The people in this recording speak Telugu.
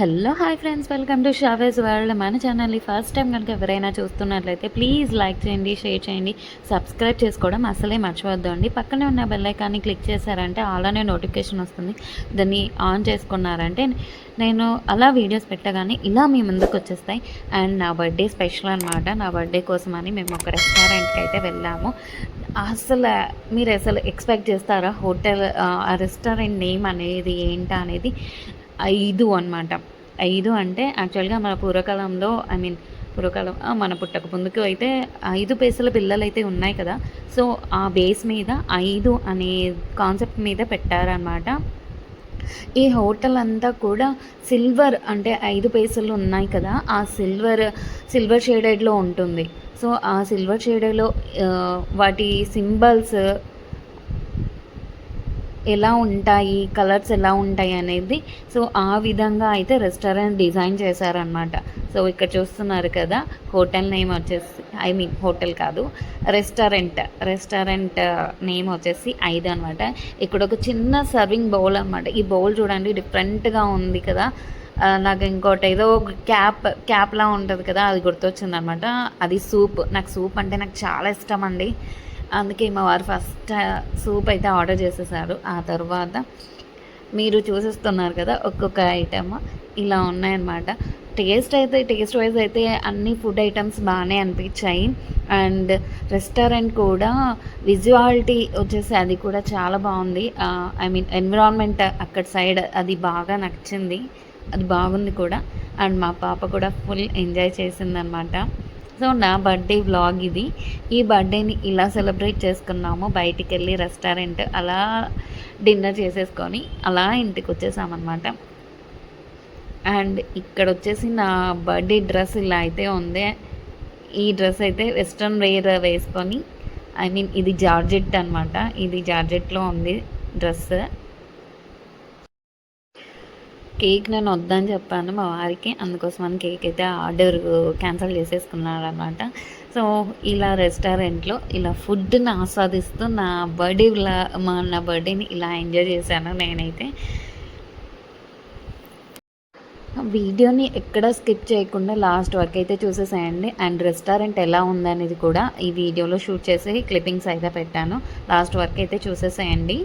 Hello hi friends welcome to Shavez world మన ఛానల్ని ఫస్ట్ టైం కనుక ఎవరైనా చూస్తున్నట్లయితే ప్లీజ్ లైక్ చేయండి షేర్ చేయండి సబ్స్క్రైబ్ చేసుకోవడం అసలే మర్చిపోద్దు అండి. పక్కనే ఉన్న బెల్లైకాన్ని క్లిక్ చేశారంటే అలానే నోటిఫికేషన్ వస్తుంది. దాన్ని ఆన్ చేసుకున్నారంటే నేను అలా వీడియోస్ పెట్టగానే ఇలా మీ ముందుకు వచ్చేస్తాయి. అండ్ నా బర్త్డే స్పెషల్ అనమాట నా బర్త్డే కోసం అని మేము ఒక రెస్టారెంట్కి అయితే వెళ్ళాము. అసలు మీరు అసలు ఎక్స్పెక్ట్ చేస్తారా? హోటల్ ఆ రెస్టారెంట్ నేమ్ అనేది ఏంటా అనేది ఐదు అనమాట ఐదు అంటే యాక్చువల్గా మన పూర్వకాలంలో ఐ మీన్ పూర్వకాలం మన పుట్టక ముందుకు అయితే ఐదు పేసల పిల్లలు అయితే ఉన్నాయి కదా. సో ఆ బేస్ మీద ఐదు అనే కాన్సెప్ట్ మీద పెట్టారనమాట ఈ హోటల్ అంతా కూడా సిల్వర్ అంటే ఐదు పైసలు ఉన్నాయి కదా. ఆ సిల్వర్ సిల్వర్ షేడెడ్లో ఉంటుంది. సో ఆ సిల్వర్ షేడెడ్లో వాటి సింబల్స్ ఎలా ఉంటాయి కలర్స్ ఎలా ఉంటాయి అనేది. సో ఆ విధంగా అయితే రెస్టారెంట్ డిజైన్ చేశారనమాట సో ఇక్కడ చూస్తున్నారు కదా హోటల్ నేమ్ వచ్చేసి ఐ మీన్ హోటల్ కాదు రెస్టారెంట్ రెస్టారెంట్ నేమ్ వచ్చేసి ఐదు అనమాట ఇక్కడ ఒక చిన్న సర్వింగ్ బౌల్ అనమాట ఈ బౌల్ చూడండి డిఫరెంట్గా ఉంది కదా. నాకు ఇంకోటి ఏదో ఒక క్యాప్ క్యాప్లా ఉంటుంది కదా అది గుర్తొచ్చింది అనమాట అది సూప్ నాకు సూప్ అంటే నాకు చాలా ఇష్టం అండి. అందుకే మా వారు ఫస్ట్ సూప్ అయితే ఆర్డర్ చేసేసారు. ఆ తర్వాత మీరు చూసేస్తున్నారు కదా ఒక్కొక్క ఐటమ్ ఇలా ఉన్నాయన్నమాట. టేస్ట్ అయితే టేస్ట్ వైజ్ అయితే అన్ని ఫుడ్ ఐటమ్స్ బాగానే అనిపించాయి. అండ్ రెస్టారెంట్ కూడా విజువాలిటీ వచ్చేసి అది కూడా చాలా బాగుంది. ఐ మీన్ ఎన్విరాన్మెంట్ అక్కడ సైడ్ అది బాగా నచ్చింది. అది బాగుంది కూడా. అండ్ మా పాప కూడా ఫుల్ ఎంజాయ్ చేసిందనమాట సో నా బర్త్డే వ్లాగ్ ఇది. ఈ బర్త్డేని ఇలా సెలబ్రేట్ చేసుకున్నాము. బయటికి వెళ్ళి రెస్టారెంట్ అలా డిన్నర్ చేసేసుకొని అలా ఇంటికి వచ్చేసామన్నమాట అండ్ ఇక్కడ వచ్చేసి నా బర్త్డే డ్రెస్ ఇలా అయితే ఉంది. ఈ డ్రెస్ అయితే వెస్ట్రన్ వేర్ వేసుకొని ఐ మీన్ ఇది జార్జెట్ అనమాట ఇది జార్జెట్లో ఉంది డ్రెస్. కేక్ నేను వద్దని చెప్పాను మా వారికి. అందుకోసమని కేక్ అయితే ఆర్డర్ క్యాన్సిల్ చేసేసుకున్నాడు అనమాట సో ఇలా రెస్టారెంట్లో ఇలా ఫుడ్ని ఆస్వాదిస్తూ నా బర్త్డే మా నా బర్త్డేని ఇలా ఎంజాయ్ చేశాను నేనైతే. వీడియోని ఎక్కడ స్కిప్ చేయకుండా లాస్ట్ వరకు అయితే చూసేసేయండి. అండ్ రెస్టారెంట్ ఎలా ఉందనేది కూడా ఈ వీడియోలో షూట్ చేసి క్లిప్పింగ్స్ అయితే పెట్టాను. లాస్ట్ వరకు అయితే చూసేసేయండి.